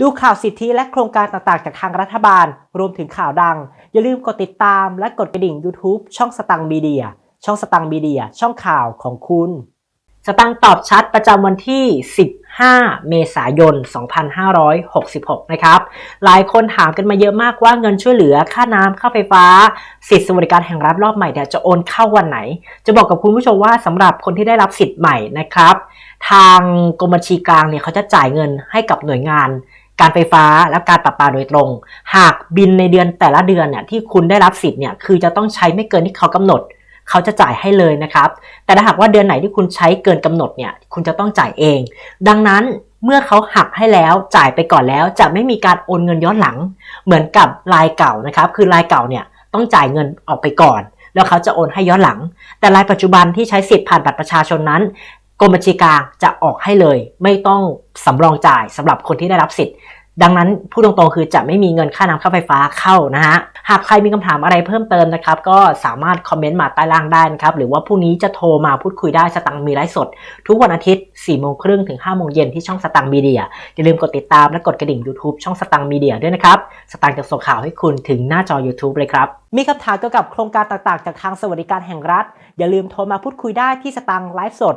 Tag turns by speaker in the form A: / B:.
A: ดูข่าวสิทธิและโครงการต่างๆ จากทางรัฐบาล รวมถึงข่าวดัง อย่าลืมกดติดตามและกดกระดิ่ง YouTube ช่องสตังมีเดีย ช่องสตังมีเดีย ช่องข่าวของคุณ สตังตอบชัดประจำวันที่ 15 เมษายน 2566 นะครับ หลายคนถามกันมาเยอะมากว่าเงินช่วยเหลือค่าน้ำค่าไฟฟ้า สิทธิสวัสดิการแห่งรัฐรอบใหม่เนี่ยจะโอนเข้าวันไหน จะบอกกับคุณผู้ชมว่าสำหรับคนที่ได้รับสิทธิ์ใหม่นะครับ ทางกรมบัญชีกลางเนี่ยเขาจะจ่ายเงินให้กับหน่วยงาน การไฟฟ้าและการประปาโดยตรง หากบินในเดือนแต่ละเดือนเนี่ยที่คุณได้รับสิทธิ์เนี่ยคือจะต้องใช้ไม่เกินที่เขากำหนด เขาจะจ่ายให้เลยนะครับ แต่ถ้าหากว่าเดือนไหนที่คุณใช้เกินกำหนดเนี่ยคุณจะต้องจ่ายเอง ดังนั้นเมื่อเขาหักให้แล้วจ่ายไปก่อนแล้วจะไม่มีการโอนเงินย้อนหลัง เหมือนกับรายเก่านะครับคือรายเก่าเนี่ยต้องจ่ายเงินออกไปก่อน แล้วเขาจะโอนให้ย้อนหลัง แต่รายปัจจุบันที่ใช้สิทธิ์ผ่านบัตรประชาชนนั้น กรมบัญชีกลางจะออกให้เลย ไม่ต้องสำรองจ่ายสำหรับคนที่ได้รับสิทธิ์ ดังนั้นพูดตรงๆคือจะไม่มีเงินค่าน้ำค่าไฟฟ้าเข้านะฮะหากใครมีคำถามอะไรเพิ่มเติมนะครับ ก็สามารถคอมเมนต์มาใต้ล่างได้นะครับ หรือว่าพรุ่งนี้จะโทรมาพูดคุยได้สตังค์มีไลฟ์สด ทุกวันอาทิตย์4โมงครึ่งถึง5โมงเย็นที่ช่องสตังค์มีเดียอย่าลืมกดติดตามและกดกระดิ่ง YouTube ช่องสตังค์มีเดียด้วยนะครับสตังค์จะส่งข่าวให้คุณถึงหน้าจอ YouTube เลยครับมีคำถามเกี่ยวกับโครงการต่างๆ จากทางสวัสดิการแห่งรัฐ อย่าลืมโทรมาพูดคุยได้ที่สตังไลฟ์สด